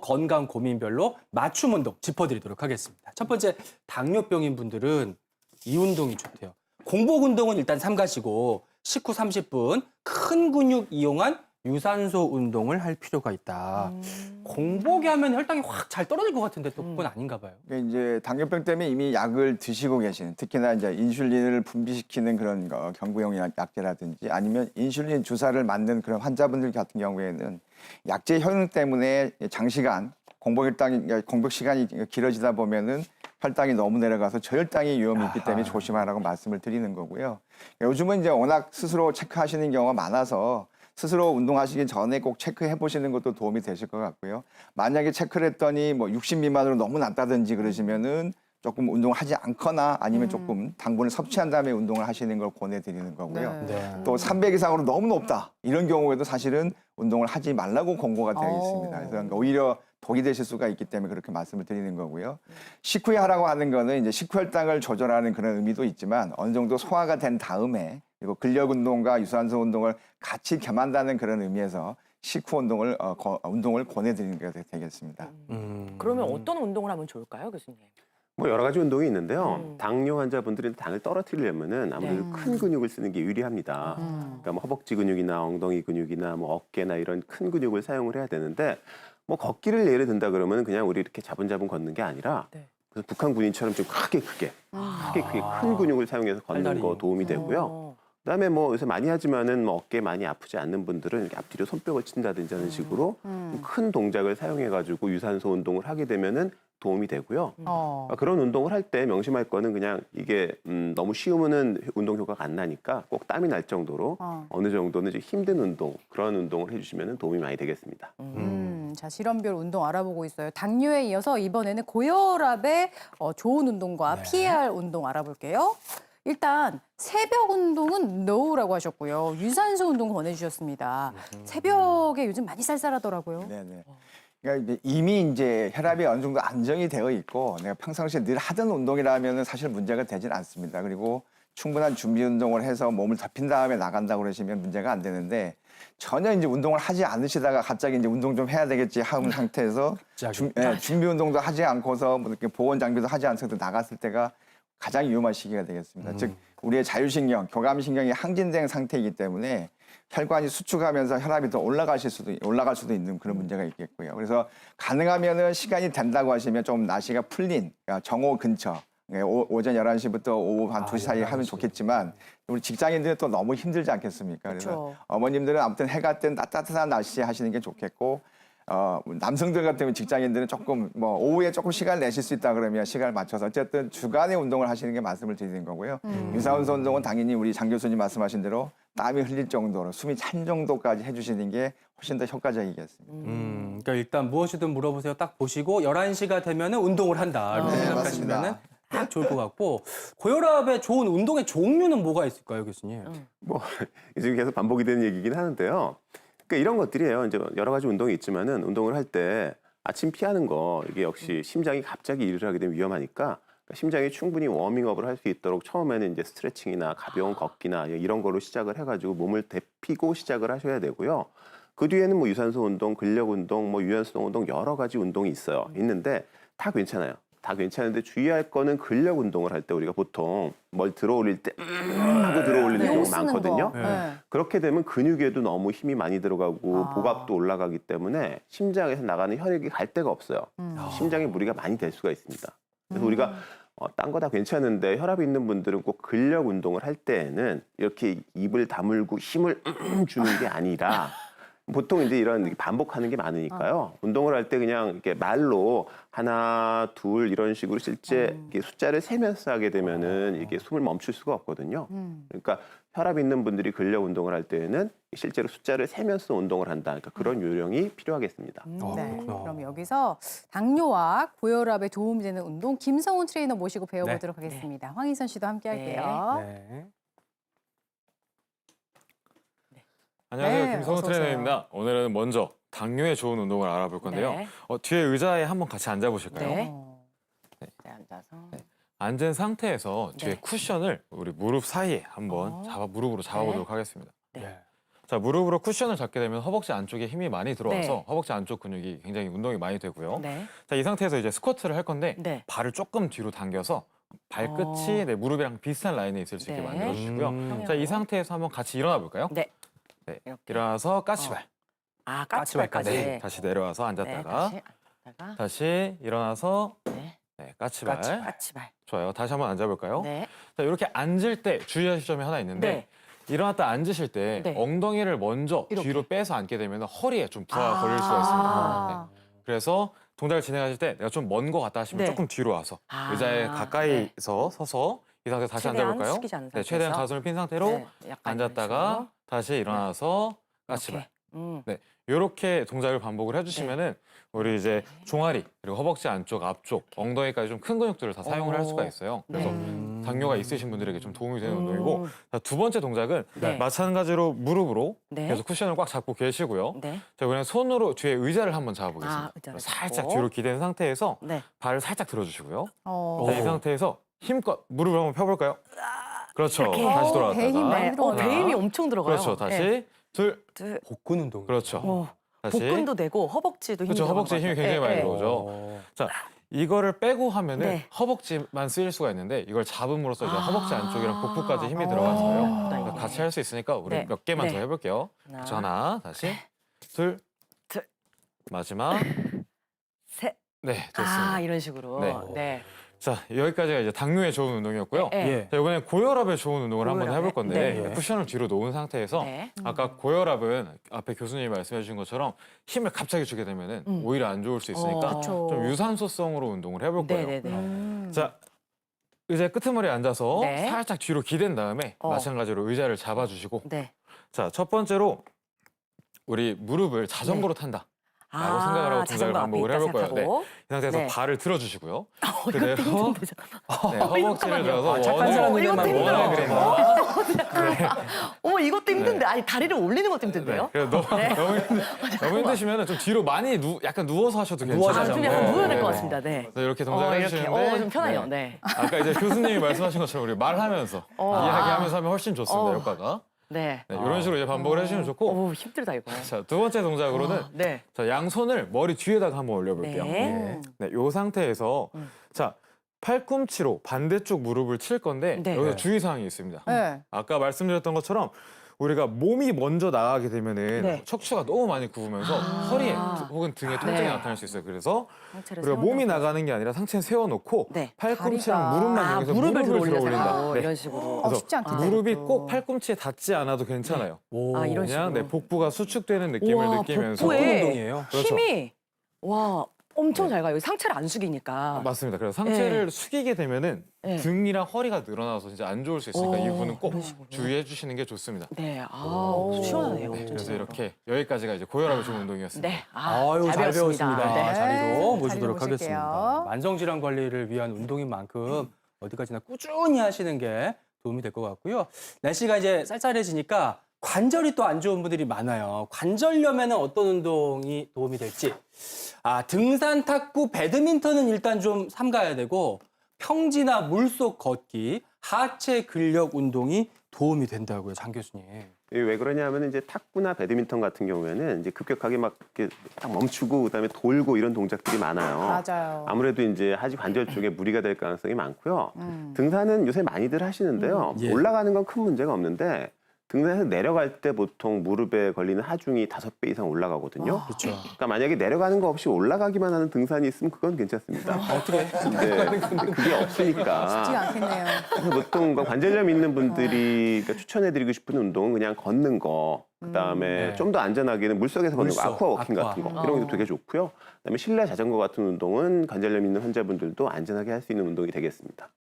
건강 고민별로 맞춤 운동 짚어드리도록 하겠습니다. 첫 번째 당뇨병인 분들은 이 운동이 좋대요. 공복 운동은 일단 삼가시고 식후 30분 큰 근육 이용한 유산소 운동을 할 필요가 있다. 공복에 하면 혈당이 확 잘 떨어질 것 같은데 또 그건 아닌가 봐요. 그러니까 이제 당뇨병 때문에 이미 약을 드시고 계시는 특히나 이제 인슐린을 분비시키는 그런 거, 경구용 약- 약제라든지 아니면 인슐린 주사를 맞는 그런 환자분들 같은 경우에는 약제 효능 때문에 장시간 공복 혈당이 그러니까 공복 시간이 길어지다 보면은 혈당이 너무 내려가서 저혈당의 위험이 있기 때문에 아하. 조심하라고 말씀을 드리는 거고요. 요즘은 이제 워낙 스스로 체크하시는 경우가 많아서 스스로 운동하시기 전에 꼭 체크해 보시는 것도 도움이 되실 것 같고요. 만약에 체크를 했더니 뭐 60 미만으로 너무 낮다든지 그러시면은 조금 운동하지 않거나 아니면 조금 당분을 섭취한 다음에 운동을 하시는 걸 권해드리는 거고요. 네. 네. 또300 이상으로 너무 높다 이런 경우에도 사실은 운동을 하지 말라고 권고가 되어 오. 있습니다. 그래서 그러니까 오히려 독이 되실 수가 있기 때문에 그렇게 말씀을 드리는 거고요. 식후에 하라고 하는 거는 이제 식후 혈당을 조절하는 그런 의미도 있지만 어느 정도 소화가 된 다음에 그리고 근력 운동과 유산소 운동을 같이 겸한다는 그런 의미에서 식후 운동을 어, 거- 운동을 권해드리는 게 되겠습니다. 음. 그러면 어떤 운동을 하면 좋을까요, 교수님? 뭐 여러 가지 운동이 있는데요. 음. 당뇨 환자분들이 당을 떨어뜨리려면은 아무래도 네. 큰 근육을 쓰는 게 유리합니다. 그러니까 뭐 허벅지 근육이나 엉덩이 근육이나 뭐 어깨나 이런 큰 근육을 사용을 해야 되는데 뭐 걷기를 예를 든다 그러면 그냥 우리 이렇게 자분자분 걷는 게 아니라 네. 그 북한 군인처럼 좀 크게 크게 크게 크게 큰 근육을 사용해서 걷는. 거 도움이 되고요. 어. 그다음에 뭐 요새 많이 하지만은 뭐 어깨 많이 아프지 않는 분들은 이렇게 앞뒤로 손뼉을 친다든지 하는 식으로 좀 큰 동작을 사용해 가지고 유산소 운동을 하게 되면은 도움이 되고요. 어. 아, 그런 운동을 할 때 명심할 거는 그냥 이게 음, 너무 쉬우면은 운동 효과가 안 나니까 꼭 땀이 날 정도로 어. 어느 정도는 좀 힘든 운동 그런 운동을 해주시면 도움이 많이 되겠습니다. 음, 자 실험별 운동 알아보고 있어요. 당뇨에 이어서 이번에는 고혈압의 어, 좋은 운동과 피해야 할 운동 알아볼게요. 일단 새벽 운동은 NO라고 하셨고요. 유산소 운동 권해주셨습니다. 새벽에 요즘 많이 쌀쌀하더라고요. 네네. 그러니까 이제 이미 이제 혈압이 어느 정도 안정이 되어 있고 내가 평상시에 늘 하던 운동이라면은 사실 문제가 되진 않습니다. 그리고 충분한 준비 운동을 해서 몸을 덮인 다음에 나간다고 그러시면 문제가 안 되는데 전혀 이제 운동을 하지 않으시다가 갑자기 이제 운동 좀 해야 되겠지 하는 상태에서. 준, 예, 준비 운동도 하지 않고서 뭐 이렇게 보온 장비도 하지 않고서 나갔을 때가 가장 위험한 시기가 되겠습니다. 즉 우리의 자율신경, 교감신경이 항진된 상태이기 때문에 혈관이 수축하면서 혈압이 더 올라가실 수도 올라갈 수도 있는 그런 문제가 있겠고요. 그래서 가능하면은 시간이 된다고 하시면 좀 날씨가 풀린 그러니까 정오 근처 예, 오, 오전 11시부터 오후 한 아, 2시 사이에 하면 11시. 좋겠지만 우리 직장인들은 또 너무 힘들지 않겠습니까? 그래서 그렇죠. 어머님들은 아무튼 해가 뜬 따뜻한 날씨에 하시는 게 좋겠고 어, 남성들 같은 경우 직장인들은 조금 뭐 오후에 조금 시간 내실 수 있다 그러면 시간을 맞춰서 어쨌든 주간에 운동을 하시는 게 말씀을 드리는 거고요. 유산소 운동은 당연히 우리 장 교수님 말씀하신 대로 땀이 흘릴 정도로 숨이 찬 정도까지 해주시는 게 훨씬 더 효과적이겠습니다. 음, 그러니까 일단 무엇이든 물어보세요. 딱 보시고 11시가 되면은 운동을 한다. 이렇게 네, 생각하시면은 맞습니다. 딱 좋을 것 같고 고혈압에 좋은 운동의 종류는 뭐가 있을까요, 교수님? 뭐 지금 계속 반복이 되는 얘기긴 하는데요. 그러니까 이런 것들이에요. 이제 여러 가지 운동이 있지만은 운동을 할 때 아침 피하는 거 이게 역시 심장이 갑자기 일을 하게 되면 위험하니까 그러니까 심장이 충분히 워밍업을 할 수 있도록 처음에는 이제 스트레칭이나 가벼운 걷기나 이런 거로 시작을 해가지고 몸을 데피고 시작을 하셔야 되고요. 그 뒤에는 뭐 유산소 운동, 근력 운동, 뭐 유연성 운동 여러 가지 운동이 있어요. 있는데 다 괜찮아요. 다 괜찮은데 주의할 거는 근력 운동을 할 때 우리가 보통 뭘 들어 올릴 때 음, 하고 들어 올리는 네, 경우가 쓰는 많거든요. 거. 네. 그렇게 되면 근육에도 너무 힘이 많이 들어가고 아. 복압도 올라가기 때문에 심장에서 나가는 혈액이 갈 데가 없어요. 음. 심장에 무리가 많이 될 수가 있습니다. 그래서 우리가 어, 딴 거 다 괜찮은데 혈압이 있는 분들은 꼭 근력 운동을 할 때에는 이렇게 입을 다물고 힘을 주는 게 아니라 보통 이제 이런 반복하는 게 많으니까요. 운동을 할 때 그냥 이렇게 말로 하나, 둘 이런 식으로 실제 이렇게 숫자를 세면서 하게 되면은 이게 숨을 멈출 수가 없거든요. 음. 그러니까 혈압 있는 분들이 근력 운동을 할 때에는 실제로 숫자를 세면서 운동을 한다. 그러니까 그런 요령이 필요하겠습니다. 어, 네. 그렇구나. 그럼 여기서 당뇨와 고혈압에 도움이 되는 운동 김성훈 트레이너 모시고 배워보도록 하겠습니다. 황희선 씨도 함께 네. 할게요. 네. 안녕하세요. 네, 김성우 어서 트레이너입니다. 오늘은 먼저 당뇨에 좋은 운동을 알아볼 건데요. 네. 어, 뒤에 의자에 한번 같이 앉아 보실까요? 네. 어. 네, 앉아서. 앉은 상태에서 뒤에 네. 쿠션을 우리 무릎 사이에 한번 어. 잡아 무릎으로 잡아보도록 하겠습니다. 네. 자 무릎으로 쿠션을 잡게 되면 허벅지 안쪽에 힘이 많이 들어와서 네. 허벅지 안쪽 근육이 굉장히 운동이 많이 되고요. 네. 자 이 상태에서 이제 스쿼트를 할 건데 네. 발을 조금 뒤로 당겨서 발끝이 어. 네, 무릎이랑 비슷한 라인에 있을 수 있게 네. 만들어 주시고요. 음. 자 이 상태에서 한번 같이 일어나 볼까요? 네. 네. 이렇게. 일어나서 까치발. 아, 까치발까지. 네. 다시 내려와서 네, 앉았다가 다시 앉다가. 다시 일어나서 네. 네, 까치발. 까치발. 좋아요. 다시 한번 앉아볼까요? 네. 자, 이렇게 앉을 때 주의하실 점이 하나 있는데 네. 일어났다 앉으실 때 네. 엉덩이를 먼저 이렇게. 뒤로 빼서 앉게 되면 허리에 좀 부하가 아. 걸릴 수가 있습니다. 아. 네. 그래서 동작을 진행하실 때 내가 좀 먼 거 같다 하시면 네. 조금 뒤로 와서 아. 의자에 가까이서 서서 이 상태에서 다시 앉아볼까요? 네, 최대한. 가슴을 핀 상태로 네, 앉았다가. 다시 일어나서 까치발. 이렇게. 음. 이렇게 동작을 반복을 해주시면은 우리 이제 네. 종아리 그리고 허벅지 안쪽, 앞쪽, 엉덩이까지 좀 큰 근육들을 다 사용을 할 수가 있어요. 그래서 음. 당뇨가 있으신 분들에게 좀 도움이 되는 운동이고 음. 자, 두 번째 동작은 네. 마찬가지로 무릎으로 네. 계속 쿠션을 꽉 잡고 계시고요. 네. 자, 그냥 손으로 뒤에 의자를 한번 잡아보겠습니다. 아, 의자를 살짝 잡고. 뒤로 기댄 상태에서 네. 발을 살짝 들어주시고요. 어. 자, 이 오. 상태에서 힘껏 무릎을 한번 펴볼까요? 그렇죠. 이렇게. 다시 어, 돌아왔다가 많이 네. 어. 배임이 엄청 들어가요. 그렇죠. 다시 네. 둘 둘. 복근 운동. 그렇죠. 어, 다시 복근도 되고 허벅지도 힘이 그렇죠. 허벅지 에 것 힘이 같아요. 굉장히 많이 네, 들어오죠. 어. 자, 이거를 빼고 하면은 네. 허벅지만 쓰일 수가 있는데 이걸 잡음으로써 이제 아. 허벅지 안쪽이랑 복부까지 힘이 어. 어렵다, 그러니까 이게. 같이 할 수 있으니까 우리 네. 몇 개만 네. 더 해볼게요. 하나. 하나, 다시 둘, 둘. 마지막 셋. 네 됐습니다. 아, 이런 식으로. 네. 네. 자 여기까지가 이제 당뇨에 좋은 운동이었고요. 네. 예. 자, 이번엔 고혈압에 좋은 운동을 한번 고혈압에? 해볼 건데 네. 쿠션을 뒤로 놓은 상태에서 네. 아까 고혈압은 앞에 교수님이 말씀해 주신 것처럼 힘을 갑자기 주게 되면은 음. 오히려 안 좋을 수 있으니까 어. 그쵸. 좀 유산소성으로 운동을 해볼 거예요. 네, 네, 네. 음. 자 의자 끄트머리에 앉아서 네. 살짝 뒤로 기댄 다음에 어. 마찬가지로 의자를 잡아주시고 네. 자 첫 번째로 우리 무릎을 자전거로 탄다. 라고 생각을 하고 동작을 자전거 앞에 반복을 있다 해볼 거예요. 생각하고. 이 상태에서 네. 발을 들어주시고요. 어, 그대로. 네, 허벅지를 잠깐만요. 들어서 아, 착한 원을 사람들만 이것도 원을 힘들어. 그린다. 어머 이것도 힘든데 아니 다리를 올리는 것도 힘든데요? 네. 그래서 너무, 너무, 힘들, 너무 힘드시면 좀 뒤로 많이 누, 약간 누워서 하셔도 괜찮아요. 아, 좀 네, 약간 누워야 될 네, 것 네. 같습니다. 네. 네, 이렇게 동작을 어, 이렇게. 해주시는데 어, 좀 편해요. 네. 네. 아까 이제 교수님이 말씀하신 것처럼 우리 말하면서 어. 이야기하면서 하면 훨씬 좋습니다. 어. 효과가. 네. 네, 이런 식으로 이제 반복을 해주시면 좋고 오, 힘들다 이거. 자, 두 번째 동작으로는 어, 네. 자, 양손을 머리 뒤에다가 한번 올려볼게요. 네. 네, 요 상태에서 음. 자 팔꿈치로 반대쪽 무릎을 칠 건데 네. 여기서 네. 주의사항이 있습니다. 네. 아까 말씀드렸던 것처럼 우리가 몸이 먼저 나가게 되면은 네. 척추가 너무 많이 굽으면서 아. 허리에 혹은 등에 통증이 네. 나타날 수 있어요. 그래서 상체를 우리가 몸이 세워놓고. 나가는 게 아니라 상체는 세워놓고 네. 팔꿈치랑 다리가- 무릎만 아, 여기서 무릎을 들어 들어 올린다. 올린다. 네. 이런 식으로. 어, 그래서 쉽지 않겠네. 무릎이. 꼭 팔꿈치에 닿지 않아도 괜찮아요. 오. 아, 이런 그냥 내 식으로. 복부가 수축되는 느낌을 우와, 느끼면서 복부에 운동이에요. 그렇죠. 힘이 와 엄청 네. 잘 가요. 상체를 안 숙이니까. 맞습니다. 그래서 상체를 숙이게 되면은 네. 등이랑 허리가 늘어나서 진짜 안 좋을 수 있으니까 오, 이 부분은 꼭. 주의해 주시는 게 좋습니다. 네. 아, 오. 시원하네요. 네, 그래서. 이렇게 여기까지가 이제 고혈압에 좋은 운동이었습니다. 네. 아, 아유, 잘, 배웠습니다. 네. 자리로 자리로 모시도록 모실게요. 하겠습니다. 만성질환 관리를 위한 운동인 만큼 어디까지나 꾸준히 하시는 게 도움이 될 것 같고요. 날씨가 이제 쌀쌀해지니까 관절이 또 안 좋은 분들이 많아요. 관절염에는 어떤 운동이 도움이 될지. 아, 등산, 탁구, 배드민턴은 일단 좀 삼가야 되고 평지나 물속 걷기, 하체 근력 운동이 도움이 된다고요, 장 교수님. 이게 왜 그러냐면 이제 탁구나 배드민턴 같은 경우에는 이제 급격하게 막 이렇게 딱 멈추고 그다음에 돌고 이런 동작들이 많아요. 맞아요. 아무래도 이제 하지 관절 쪽에 무리가 될 가능성이 많고요. 음. 등산은 요새 많이들 하시는데요. 예. 올라가는 건 큰 문제가 없는데 등산에서 내려갈 때 보통 무릎에 걸리는 하중이 다섯 배 이상 올라가거든요. 그렇죠. 그러니까 만약에 내려가는 거 없이 올라가기만 하는 등산이 있으면 그건 괜찮습니다. 어떻게? 근데 그게 없으니까 쉽지가 않겠네요. 그래서 보통 그 관절염 있는 분들이 그러니까 추천해드리고 싶은 운동은 그냥 걷는 거, 그다음에 네. 좀 더 안전하게는 물속에서 걷는 거, 물속, 아쿠아 워킹 아쿠아. 같은 거 음. 이런 어. 것도 되게 좋고요. 그다음에 실내 자전거 같은 운동은 관절염 있는 환자분들도 안전하게 할 수 있는 운동이 되겠습니다.